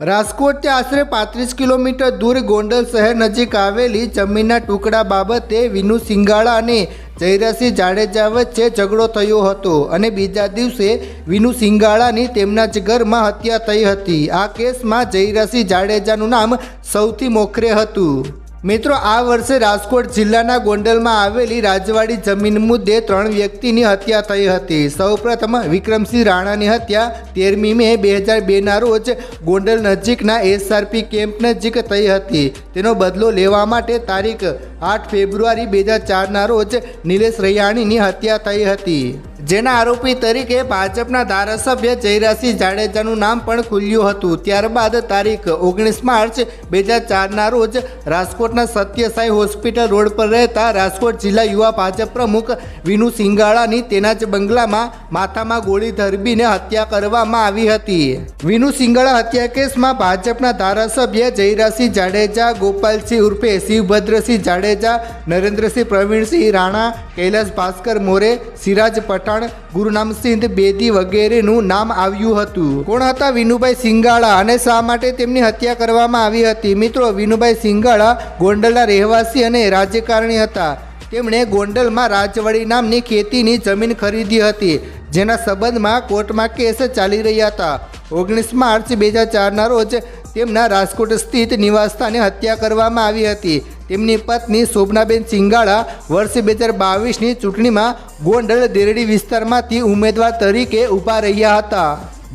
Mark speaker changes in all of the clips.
Speaker 1: રાજકોટથી આશરે પાંત્રીસ કિલોમીટર દૂર ગોંડલ શહેર નજીક આવેલી જમીનના ટુકડા બાબતે વિનુ સિંગાળા અને જયરાસિંહ જાડેજા વચ્ચે ઝઘડો થયો હતો અને બીજા દિવસે વિનુ સિંગાળાની તેમના જ ઘરમાં હત્યા થઈ હતી. આ કેસમાં જયરાસિંહ જાડેજાનું નામ સૌથી મોખરે હતું. મિત્રો, આ વર્ષે રાજકોટ જિલ્લાના ગોંડલમાં આવેલી રાજવાડી જમીન મુદ્દે ત્રણ વ્યક્તિની હત્યા થઈ હતી. સૌપ્રથમ વિક્રમસિંહ રાણાની હત્યા તેરમી મે બે હજાર બેના રોજ ગોંડલ નજીકના એસઆરપી કેમ્પ નજીક થઈ હતી. તેનો બદલો લેવા માટે તારીખ આઠ ફેબ્રુઆરી બે હજાર ચારના રોજ નિલેશ રૈયાણીની હત્યા થઈ હતી. જેના આરોપી તરીકે ભાજપના ધારાસભ્ય જયરાસિંહ જાડેજાનું નામ પણ ખુલ્યું હતું. ત્યારબાદ તારીખ ઓગણીસ માર્ચ બે હજાર ચારના રોજ રાજકોટના સત્યસાઈ હોસ્પિટલ રોડ પર રહેતા રાજકોટ જિલ્લા યુવા ભાજપ પ્રમુખ વિનુ સિંગાળાની તેના જ બંગલામાં માથામાં ગોળી ધરબીને હત્યા કરવામાં આવી હતી. વિનુ સિંગાળા હત્યા કેસમાં ભાજપના ધારાસભ્ય જયરાસિંહ જાડેજા, ગોપાલસિંહ ઉર્ફે શિવભદ્રસિંહ જાડેજા, નરેન્દ્રસિંહ પ્રવીણસિંહ રાણા, કૈલાસ ભાસ્કર મોરે, સિરાજ પઠાણ ગુરુનામસિંહ બેદી વગેરેનું નામ આવ્યું હતું. કોણ હતા? વિનુભાઈ સિંગાળા. અને શા માટે તેમની હત્યા કરવામાં આવી હતી? મિત્રો, વિનુભાઈ સિંગાળા ગોંડલના રહેવાસી અને રાજકારણી હતા. તેમણે ગોંડલમાં રાજવાડી નામની ખેતીની જમીન ખરીદી હતી, જેના સંબંધમાં કોર્ટમાં કેસ ચાલી રહ્યા હતા. ઓગણીસ માર્ચ બે હજાર ચારના રોજ તેમના રાજકોટ સ્થિત નિવાસસ્થાને હત્યા કરવામાં આવી હતી. તેમની પત્ની શોભનાબેન સિંગાળા વર્ષ બે હજાર બાવીસની ચૂંટણીમાં ગોંડલ દેરડી વિસ્તારમાંથી ઉમેદવાર તરીકે ઊભા રહ્યા હતા.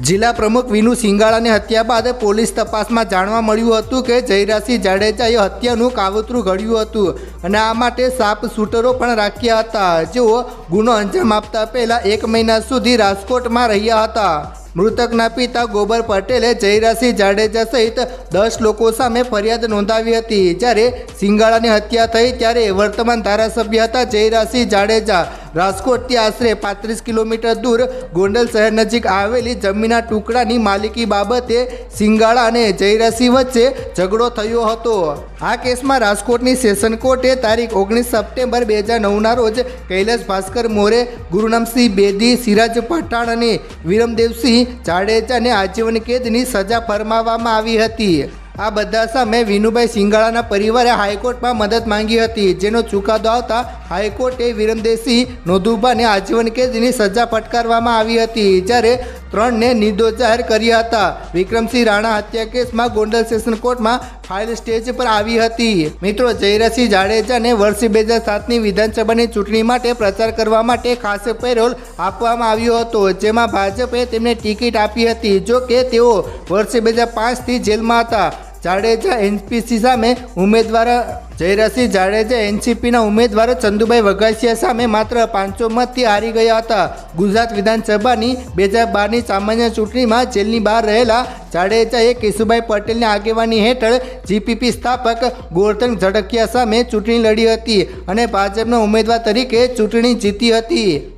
Speaker 1: જિલ્લા પ્રમુખ વિનુ સિંગાળાની હત્યા બાદ પોલીસ તપાસમાં જાણવા મળ્યું હતું કે જયરાસિંહ જાડેજાએ હત્યાનું કાવતરું ઘડ્યું હતું અને આ માટે સાપ શૂટરો પણ રાખ્યા હતા. જેઓ ગુનો અંજામ આપતા પહેલા એક મહિના સુધી રાજકોટમાં રહ્યા હતા. મૃતકના પિતા ગોબર પટેલે જયરાસિંહ જાડેજા સહિત દસ લોકો સામે ફરિયાદ નોંધાવી હતી. જ્યારે સિંગાળાની હત્યા થઈ ત્યારે વર્તમાન ધારાસભ્ય હતા જયરાસિંહ જાડેજા. રાજકોટથી આશરે પાંત્રીસ કિલોમીટર દૂર ગોંડલ શહેર નજીક આવેલી જમીનના ટુકડાની માલિકી બાબતે સિંગાળા અને જયરાસિંહ વચ્ચે ઝઘડો થયો હતો. આ કેસમાં રાજકોટની સેશન કોર્ટે તારીખ ઓગણીસ સપ્ટેમ્બર બે હજાર નવના રોજ કૈલાસ ભાસ્કર મોરે, ગુરુનામસિંહ બેદી, સિરાજ પઠાણ અને વિરમદેવસિંહ જાડેજાને આજીવન કેદની સજા ફરમાવવામાં આવી હતી. આ બધા સામે વિનુભાઈ સિંગાળાના પરિવારે હાઈકોર્ટમાં મદદ માંગી હતી. જેનો ચુકાદો આવતા હાઈકોર્ટે વિરમદેવસિંહ નોંધુભાને આજીવન કેદની સજા ફટકારવામાં આવી હતી, જ્યારે ત્રણને નિર્દોષ જાહેર કર્યા હતા. વિક્રમસિંહ રાણા હત્યા કેસમાં ગોંડલ સેશન કોર્ટમાં ફાઇલ સ્ટેજ પર આવી હતી. મિત્રો જયરાસિંહ જાડેજાને વર્ષ બે હજાર સાતની વિધાનસભાની ચૂંટણી માટે પ્રચાર કરવા માટે ખાસ પેરોલ આપવામાં આવ્યો હતો, જેમાં ભાજપે તેમને ટિકિટ આપી હતી, જો કે તેઓ વર્ષ બે હજાર પાંચથી જેલમાં હતા. જાડેજા એનપીસી સામે ઉમેદવાર જયરસિંહ જાડેજા એનસીપીના ઉમેદવાર ચંદુભાઈ વઘાસિયા સામે માત્ર પાંચસો મતથી હારી ગયા હતા. ગુજરાત વિધાનસભાની બે હજાર બારની સામાન્ય ચૂંટણીમાં જેલની બહાર રહેલા જાડેજાએ કેશુભાઈ પટેલની આગેવાની હેઠળ જીપીપી સ્થાપક ગોરધન ઝડકિયા સામે ચૂંટણી લડી હતી અને ભાજપના ઉમેદવાર તરીકે ચૂંટણી જીતી હતી.